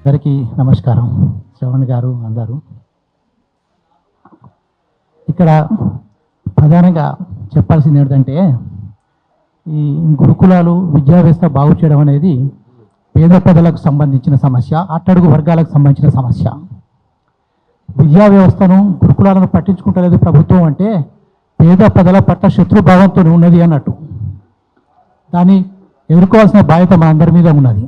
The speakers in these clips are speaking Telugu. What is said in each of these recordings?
అందరికీ నమస్కారం. శ్రవణ్ గారు అందరూ. ఇక్కడ ప్రధానంగా చెప్పాల్సింది ఏంటంటే ఈ గురుకులాలు విద్యా వ్యవస్థ బాగు చేయడం అనేది పేద ప్రజలకు సంబంధించిన సమస్య అట్టడుగు వర్గాలకు సంబంధించిన సమస్య. విద్యా వ్యవస్థను గురుకులాలను పట్టించుకుంటలేదు ప్రభుత్వం అంటే పేద ప్రజల పట్ల శత్రుభావంతో ఉన్నది అన్నట్టు. దాన్ని ఎదుర్కోవాల్సిన బాధ్యత మనందరి మీద ఉన్నది.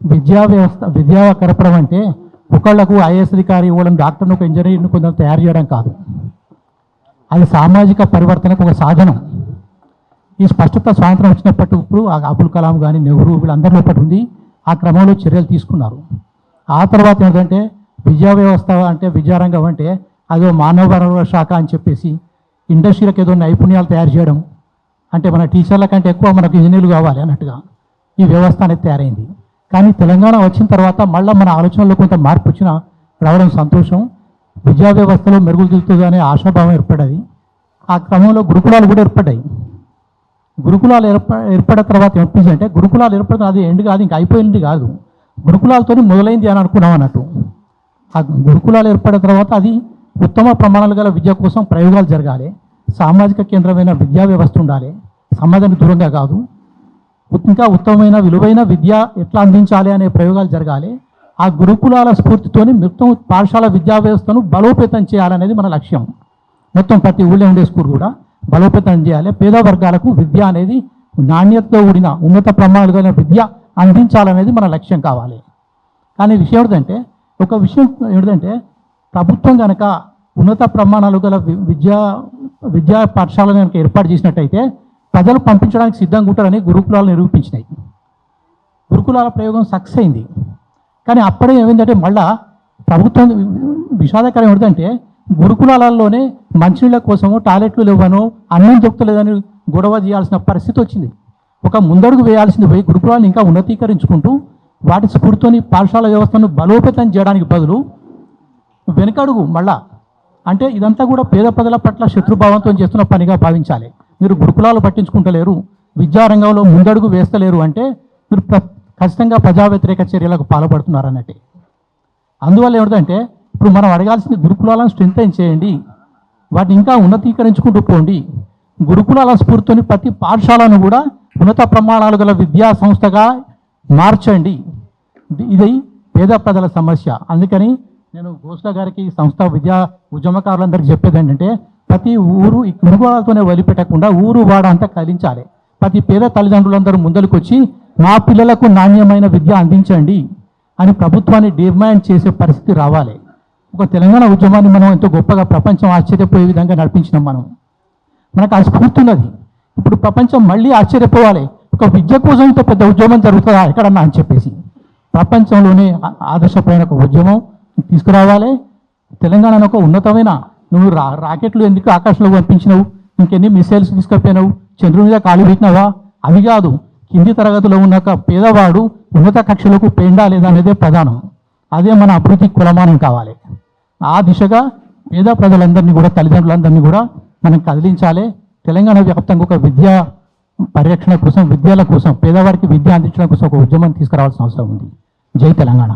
విద్యా వ్యవస్థ విద్యా కరపడం అంటే ఒకళ్ళకు ఐఏఎస్ అధికారి ఇవ్వడం డాక్టర్ను ఒక ఇంజనీర్ను కొంచెం తయారు చేయడం కాదు. అది సామాజిక పరివర్తనకు ఒక సాధనం. ఈ స్పష్టత స్వాతంత్రం వచ్చినప్పటి ఇప్పుడు అబుల్ కలాం కానీ నెహ్రూ వీళ్ళందరిలో ఒకటి ఉంది. ఆ క్రమంలో చర్యలు తీసుకున్నారు. ఆ తర్వాత ఏంటంటే విద్యా వ్యవస్థ అంటే విద్యారంగం అంటే అదో మానవ వనరుల శాఖ అని చెప్పేసి ఇండస్ట్రీలకు ఏదో నైపుణ్యాలు తయారు చేయడం. అంటే మన టీచర్ల కంటే ఎక్కువ మనకు ఇంజనీర్లు కావాలి అన్నట్టుగా ఈ వ్యవస్థ అనేది తయారైంది. కానీ తెలంగాణ వచ్చిన తర్వాత మళ్ళీ మన ఆలోచనలో కొంత మార్పు వచ్చిన రావడం సంతోషం. విద్యా వ్యవస్థలో మెరుగులు ఆశాభావం ఏర్పడ్డది. ఆ క్రమంలో గురుకులాలు కూడా ఏర్పడ్డాయి. గురుకులాలు ఏర్ప ఏర్పడిన తర్వాత ఏమనిపించింది అంటే గురుకులాలు ఏర్పడిన అది ఎండ్ కాదు ఇంకా అయిపోయింది కాదు. గురుకులాలతో మొదలైంది అని అనుకున్నాం అన్నట్టు. ఆ గురుకులాలు ఏర్పడిన తర్వాత అది ఉత్తమ ప్రమాణాలు గల విద్య కోసం ప్రయోగాలు జరగాలి. సామాజిక కేంద్రమైన విద్యా వ్యవస్థ ఉండాలి. సమాజానికి దూరంగా కాదు. ఇంకా ఉత్తమమైన విలువైన విద్య ఎట్లా అందించాలి అనే ప్రయోగాలు జరగాలి. ఆ గురుకులాల స్ఫూర్తితోని మొత్తం పాఠశాల విద్యా వ్యవస్థను బలోపేతం చేయాలనేది మన లక్ష్యం. మొత్తం ప్రతి ఊళ్ళో ఉండే స్కూల్ కూడా బలోపేతం చేయాలి. పేద వర్గాలకు విద్య అనేది నాణ్యతతో కూడిన ఉన్నత ప్రమాణాలు కలిగిన విద్య అందించాలనేది మన లక్ష్యం కావాలి. కానీ విషయం ఏంటంటే ఒక విషయం ఏంటంటే ప్రభుత్వం కనుక ఉన్నత ప్రమాణాలు గల వి- విద్యా విద్యా పాఠశాలను కనుక ఏర్పాటు చేసినట్టయితే ప్రజలు పంపించడానికి సిద్ధంగా ఉంటారని గురుకులాలు నిరూపించినాయి. గురుకులాల ప్రయోగం సక్సెస్ అయింది. కానీ అప్పుడే ఏమైందంటే మళ్ళా ప్రభుత్వం విషాదకరం ఏంటంటే గురుకులాలలోనే మంచినీళ్ళ కోసము టాయిలెట్లు లేవనో అన్నం దొరుకుతలేదని గొడవ చేయాల్సిన పరిస్థితి వచ్చింది. ఒక ముందడుగు వేయాల్సింది పోయి గురుకులాలను ఇంకా ఉన్నతీకరించుకుంటూ వాటి స్ఫూర్తితోని పాఠశాల వ్యవస్థను బలోపేతం చేయడానికి బదులు వెనకడుగు మళ్ళా. అంటే ఇదంతా కూడా పేద ప్రజల పట్ల శత్రుభావంతో చేస్తున్న పనిగా భావించాలి. మీరు గురుకులాలు పట్టించుకుంటలేరు విద్యారంగంలో ముందడుగు వేస్తలేరు అంటే మీరు ప్ర ఖచ్చితంగా ప్రజా వ్యతిరేక చర్యలకు పాల్పడుతున్నారు అన్నట్టు అందువల్ల ఏమిటంటే ఇప్పుడు మనం అడగాల్సింది గురుకులాలను స్ట్రెంథైన్ చేయండి వాటిని ఇంకా ఉన్నతీకరించుకుంటూ పోండి. గురుకులాల స్ఫూర్తిని ప్రతి పాఠశాలను కూడా ఉన్నత ప్రమాణాలు గల విద్యా సంస్థగా మార్చండి. ఇది- పేద ప్రజల సమస్య. అందుకని నేను గోస్లా గారికి సంస్థ విద్యా ఉద్యమకారులందరికీ చెప్పేది ఏంటంటే ప్రతి ఊరు ఈ గురుకులాలతోనే వదిలిపెట్టకుండా ఊరు వాడ అంతా కదిలించాలి ప్రతి పేద తల్లిదండ్రులందరూ ముందరికొచ్చి నా మా పిల్లలకు నాణ్యమైన విద్య అందించండి అని ప్రభుత్వాన్ని డిమాండ్ చేసే పరిస్థితి రావాలి. ఒక తెలంగాణ ఉద్యమాన్ని మనం ఎంతో గొప్పగా ప్రపంచం ఆశ్చర్యపోయే విధంగా నడిపించినాం మనం. మనకు ఆ స్ఫూర్తి ఉన్నది ఇప్పుడు ప్రపంచం మళ్ళీ ఆశ్చర్యపోవాలి. ఒక విద్య కోసం ఇంత పెద్ద ఉద్యమం జరుగుతుందా ఎక్కడన్నా అని చెప్పేసి. ప్రపంచంలోనే ఆదర్శపైన ఒక ఉద్యమం తీసుకురావాలి. తెలంగాణను ఒక ఉన్నతమైన నువ్వు రా రాకెట్లు ఎందుకు ఆకాశంలో పంపించినావు? ఇంకెన్ని మిసైల్స్ తీసుకుపోయినావు చంద్రుని మీద కాలు పెట్టినావా? అవి కాదు కింది తరగతిలో ఉన్న పేదవాడు ఉన్నత కక్షలకు పెండా లేదా అనేదే ప్రధానం. అదే మన అభివృద్ధి కులమానం కావాలి. ఆ దిశగా పేద ప్రజలందరినీ కూడా తల్లిదండ్రులందరినీ కూడా మనం కదిలించాలి. తెలంగాణ వ్యాప్తంగా ఒక విద్యా పరిరక్షణ కోసం విద్యల కోసం పేదవాడికి విద్య అందించడం కోసం ఒక ఉద్యమం తీసుకురావాల్సిన అవసరం ఉంది. జై తెలంగాణ.